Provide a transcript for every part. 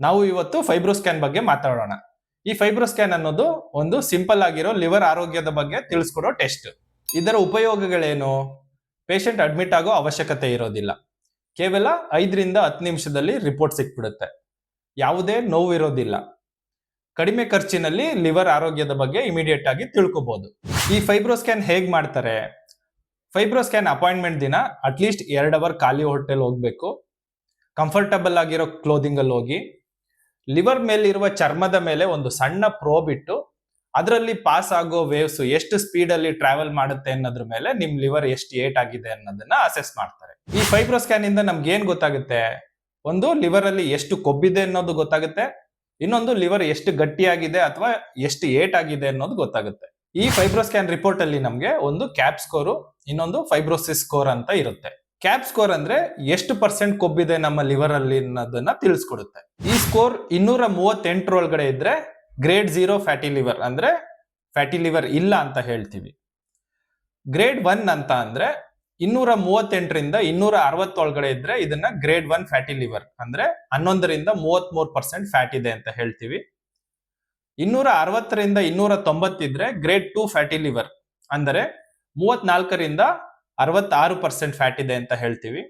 ನಾವು ಇವತ್ತು fibro scan ಬಗ್ಗೆ ಮಾತಾಡೋಣ. ಈ ಫೈಬ್ರೋ ಸ್ಕ್ಯಾನ್ ಅನ್ನೋದು ಒಂದು ಸಿಂಪಲ್ ಆಗಿರೋ ಲಿವರ್ ಆರೋಗ್ಯದ ಬಗ್ಗೆ ತಿಳಿಸ್ಕೊಡೋ ಟೆಸ್ಟ್ ಇದರ ಉಪಯೋಗಗಳೇನು? ಪೇಷಂಟ್ ಅಡ್ಮಿಟ್ ಆಗೋ ಅವಶ್ಯಕತೆ ಇರೋದಿಲ್ಲ. ಕೇವಲ ಐದರಿಂದ ಹತ್ತು ನಿಮಿಷದಲ್ಲಿ ರಿಪೋರ್ಟ್ ಸಿಕ್ಬಿಡುತ್ತೆ. ಯಾವುದೇ ನೋವು ಇರೋದಿಲ್ಲ ಕಡಿಮೆ ಖರ್ಚಿನಲ್ಲಿ ಲಿವರ್ ಆರೋಗ್ಯದ ಬಗ್ಗೆ ಇಮಿಡಿಯೇಟ್ ಆಗಿ ತಿಳ್ಕೊಬಹುದು ಈ ಫೈಬ್ರೋ ಸ್ಕ್ಯಾನ್ ಹೇಗ್ ಮಾಡ್ತಾರೆ? ಫೈಬ್ರೋ ಸ್ಕ್ಯಾನ್ ಅಪಾಯಿಂಟ್ಮೆಂಟ್ ದಿನ ಅಟ್ಲೀಸ್ಟ್ ಎರಡು ಅವರ್ ಖಾಲಿ ಹೋಟೆಲ್ ಹೋಗ್ಬೇಕು. ಕಂಫರ್ಟಬಲ್ ಆಗಿರೋ ಕ್ಲೋದಿಂಗಲ್ಲಿ ಹೋಗಿ. ಲಿವರ್ ಮೇಲಿರುವ ಚರ್ಮದ ಮೇಲೆ ಒಂದು ಸಣ್ಣ ಪ್ರೋಬ್ ಇಟ್ಟು ಅದರಲ್ಲಿ ಪಾಸ್ ಆಗೋ ವೇವ್ಸ್ ಎಷ್ಟು ಸ್ಪೀಡ್ ಅಲ್ಲಿ ಟ್ರಾವೆಲ್ ಮಾಡುತ್ತೆ ಅನ್ನೋದ್ರ ಮೇಲೆ ನಿಮ್ ಲಿವರ್ ಎಷ್ಟು ಏಟ್ ಆಗಿದೆ ಅನ್ನೋದನ್ನ ಅಸೆಸ್ ಮಾಡ್ತಾರೆ. ಈ ಫೈಬ್ರೋ ಸ್ಕ್ಯಾನ್ ಇಂದ ನಮ್ಗೆ ಏನ್ ಗೊತ್ತಾಗುತ್ತೆ? ಒಂದು, ಲಿವರ್ ಅಲ್ಲಿ ಎಷ್ಟು ಕೊಬ್ಬಿದೆ ಅನ್ನೋದು ಗೊತ್ತಾಗುತ್ತೆ. ಇನ್ನೊಂದು, ಲಿವರ್ ಎಷ್ಟು ಗಟ್ಟಿಯಾಗಿದೆ ಅಥವಾ ಎಷ್ಟು ಏಟ್ ಆಗಿದೆ ಅನ್ನೋದು ಗೊತ್ತಾಗುತ್ತೆ. ಈ ಫೈಬ್ರೋ ಸ್ಕ್ಯಾನ್ ರಿಪೋರ್ಟ್ ಅಲ್ಲಿ ನಮ್ಗೆ ಒಂದು ಕ್ಯಾಪ್ ಸ್ಕೋರು ಇನ್ನೊಂದು ಫೈಬ್ರೋಸಿಸ್ ಸ್ಕೋರ್ ಅಂತ ಇರುತ್ತೆ. ಕ್ಯಾಪ್ ಸ್ಕೋರ್ ಅಂದ್ರೆ ಎಷ್ಟು ಪರ್ಸೆಂಟ್ ಕೊಬ್ಬಿದೆ ನಮ್ಮ ಲಿವರ್ ಅಲ್ಲಿ ಅನ್ನೋದನ್ನ ತಿಳಿಸ್ಕೊಡುತ್ತೆ. ಈ ಸ್ಕೋರ್ ಇನ್ನೂರ ಮೂವತ್ತೆಂಟರೊಳಗಡೆ ಇದ್ರೆ ಗ್ರೇಡ್ ಝೀರೋ ಫ್ಯಾಟಿ ಲಿವರ್ ಅಂದ್ರೆ ಫ್ಯಾಟಿ ಲಿವರ್ ಇಲ್ಲ ಅಂತ ಹೇಳ್ತೀವಿ. ಗ್ರೇಡ್ ಒನ್ ಅಂತ ಅಂದ್ರೆ ಇನ್ನೂರ ಮೂವತ್ತೆಂಟರಿಂದ ಇನ್ನೂರ ಅರವತ್ತೊಳಗಡೆ ಇದ್ರೆ ಇದನ್ನ ಗ್ರೇಡ್ ಒನ್ ಫ್ಯಾಟಿ ಲಿವರ್ ಅಂದ್ರೆ ಹನ್ನೊಂದರಿಂದ ಮೂವತ್ತ್ ಮೂರು ಪರ್ಸೆಂಟ್ ಫ್ಯಾಟ್ ಇದೆ ಅಂತ ಹೇಳ್ತೀವಿ. ಇನ್ನೂರ ಅರವತ್ತರಿಂದ ಇನ್ನೂರ ತೊಂಬತ್ತಿದ್ರೆ ಗ್ರೇಡ್ ಟು ಫ್ಯಾಟಿ ಲಿವರ್ ಅಂದರೆ ಮೂವತ್ನಾಲ್ಕರಿಂದ ಅರವತ್ತಾರು ಪರ್ಸೆಂಟ್ ಫ್ಯಾಟ್ ಇದೆ ಅಂತ ಹೇಳ್ತೀವಿ.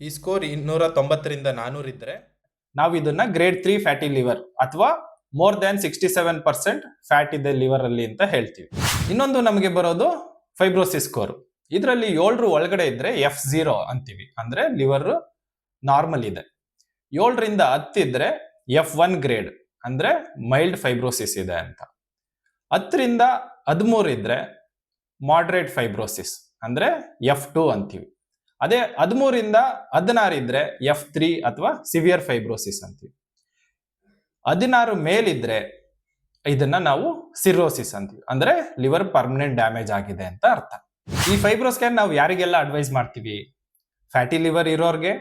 ಈ ಸ್ಕೋರ್ ಇನ್ನೂರ ತೊಂಬತ್ತರಿಂದ ನಾನೂರು ಇದ್ರೆ ನಾವು ಇದನ್ನ ಗ್ರೇಡ್ ತ್ರೀ ಫ್ಯಾಟಿ ಲಿವರ್ ಅಥವಾ more than sixty seven percent fat ಇದೆ ಲಿವರ್ ಅಲ್ಲಿ ಅಂತ ಹೇಳ್ತೀವಿ. ಇನ್ನೊಂದು ನಮಗೆ ಬರೋದು ಫೈಬ್ರೋಸಿಸ್ ಸ್ಕೋರ್ ಇದರಲ್ಲಿ ಏಳರು ಒಳಗಡೆ ಇದ್ರೆ ಎಫ್ ಝೀರೋ ಅಂತೀವಿ. ಅಂದ್ರೆ ಲಿವರ್ ನಾರ್ಮಲ್ ಇದೆ. ಏಳರಿಂದ ಹತ್ತಿದ್ರೆ ಎಫ್ ಒನ್ ಗ್ರೇಡ್ ಅಂದ್ರೆ ಮೈಲ್ಡ್ ಫೈಬ್ರೋಸಿಸ್ ಇದೆ ಅಂತ. ಹತ್ತರಿಂದ ಹದಿಮೂರು ಇದ್ರೆ ಮಾಡ್ರೇಟ್ ಫೈಬ್ರೋಸಿಸ್ ಅಂದ್ರೆ ಎಫ್ ಟು ಅಂತೀವಿ. ಅದೇ ಹದಿಮೂರಿಂದ ಹದಿನಾರು ಇದ್ರೆ ಎಫ್ ತ್ರೀ ಅಥವಾ ಸಿವಿಯರ್ ಫೈಬ್ರೋಸಿಸ್ ಅಂತೀವಿ. ಹದಿನಾರು ಮೇಲಿದ್ರೆ ಇದನ್ನ ನಾವು ಸಿರೋಸಿಸ್ ಅಂತೀವಿ. ಅಂದ್ರೆ ಲಿವರ್ ಪರ್ಮನೆಂಟ್ ಡ್ಯಾಮೇಜ್ ಆಗಿದೆ ಅಂತ ಅರ್ಥ. ಈ ಫೈಬ್ರೋಸ್ಕ್ಯಾನ್ ನಾವು ಯಾರಿಗೆಲ್ಲ ಅಡ್ವೈಸ್ ಮಾಡ್ತೀವಿ? ಫ್ಯಾಟಿ ಲಿವರ್ ಇರೋರ್ಗೆ,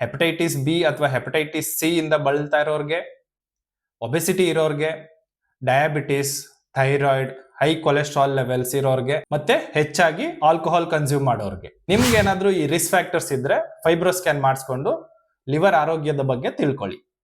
ಹೆಪಟೈಟಿಸ್ ಬಿ ಅಥವಾ ಹೆಪಟೈಟಿಸ್ ಸಿ ಇಂದ ಬಳಲ್ತಾ ಇರೋರ್ಗೆ, ಒಬೆಸಿಟಿ ಇರೋರ್ಗೆ, diabetes, thyroid high cholesterol levels ಇರೋರ್ಗೆ, ಮತ್ತೆ ಹೆಚ್ಚಾಗಿ ಆಲ್ಕೋಹಾಲ್ ಕನ್ಸ್ಯೂಮ್ ಮಾಡೋರ್ಗೆ. ನಿಮ್ಗೆ ಏನಾದ್ರೂ ಈ ರಿಸ್ಕ್ ಫ್ಯಾಕ್ಟರ್ಸ್ ಇದ್ರೆ ಫೈಬ್ರೋ ಸ್ಕ್ಯಾನ್ ಮಾಡಿಸ್ಕೊಂಡು ಲಿವರ್ ಆರೋಗ್ಯದ ಬಗ್ಗೆ ತಿಳ್ಕೊಳ್ಳಿ.